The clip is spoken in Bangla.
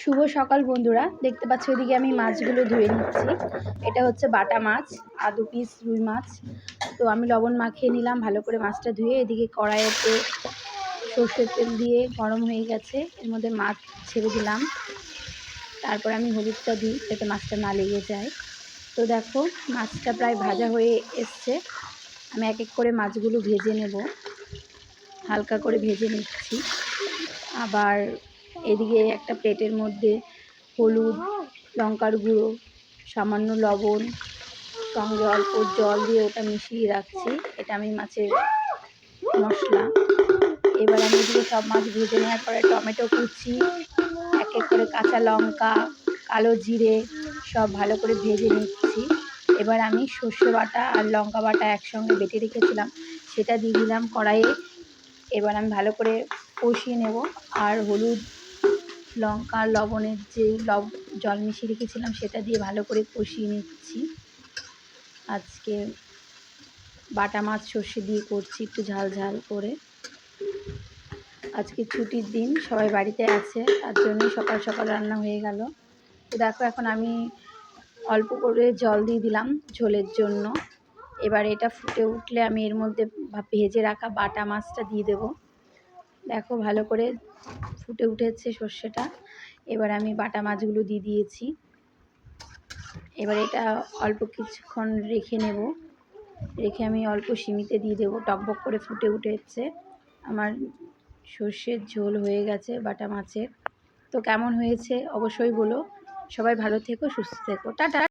শুভ সকাল বন্ধুরা, দেখতে পাচ্ছ ওইদিকে আমি মাছগুলো ধুয়ে নিচ্ছি। এটা হচ্ছে বাটা মাছ আর দু পিস রুই মাছ। তো আমি লবণ মাখিয়ে নিলাম, ভালো করে মাছটা ধুয়ে এদিকে কড়াইতে সর্ষের তেল দিয়ে গরম হয়ে গেছে, এর মধ্যে মাছ ছেড়ে দিলাম। তারপর আমি হলুদটা দিই যাতে মাছটা না লেগে যায়। তো দেখো, মাছটা প্রায় ভাজা হয়ে এসছে। আমি এক এক করে মাছগুলো ভেজে নেব। হালকা করে ভেজে নিচ্ছি। আবার এদিকে একটা প্লেটের মধ্যে হলুদ, লঙ্কার গুঁড়ো, সামান্য লবণ, সঙ্গে অল্প জল দিয়ে ওটা মিশিয়ে রাখছি। এটা আমি মাছের মশলা। এবার আমি এদিকে সব মাছ ভেজে নেওয়ার পরে টমেটো কুচি, এক এক করে কাঁচা লঙ্কা, কালো জিরে সব ভালো করে ভেজে নিচ্ছি। এবার আমি সর্ষে বাটা আর লঙ্কা বাটা একসঙ্গে বেটে রেখেছিলাম, সেটা দিয়ে দিলাম কড়াইয়ে। এবার আমি ভালো করে কষিয়ে নেব। আর হলুদ লঙ্কা লবণের যে লব, জল মিশিয়ে রেখেছিলাম সেটা দিয়ে ভালো করে কষিয়ে নিচ্ছি। আজকে বাটা মাছ সর্ষে দিয়ে করছি একটু ঝাল ঝাল করে। আজকে ছুটির দিন, সবাই বাড়িতে আছে, তার জন্যই সকাল সকাল রান্না হয়ে গেল। তো দেখো এখন আমি অল্প করে জল দিয়ে দিলাম ঝোলের জন্য। এবার এটা ফুটে উঠলে আমি এর মধ্যে ভেজে রাখা বাটা মাছটা দিয়ে দেব। দেখো ভালো করে ফুটে উঠেছে সর্ষেটা। এবার আমি বাটা মাছগুলো দিয়ে দিয়েছি। এবার এটা অল্প কিছুক্ষণ রেখে নেব। রেখে আমি অল্প সিমিতে দিয়ে দেবো। টকবক করে ফুটে উঠেছে। আমার সর্ষের ঝোল হয়ে গেছে বাটা মাছের। তো কেমন হয়েছে অবশ্যই বলো। সবাই ভালো থেকো, সুস্থ থেকো। টাটা!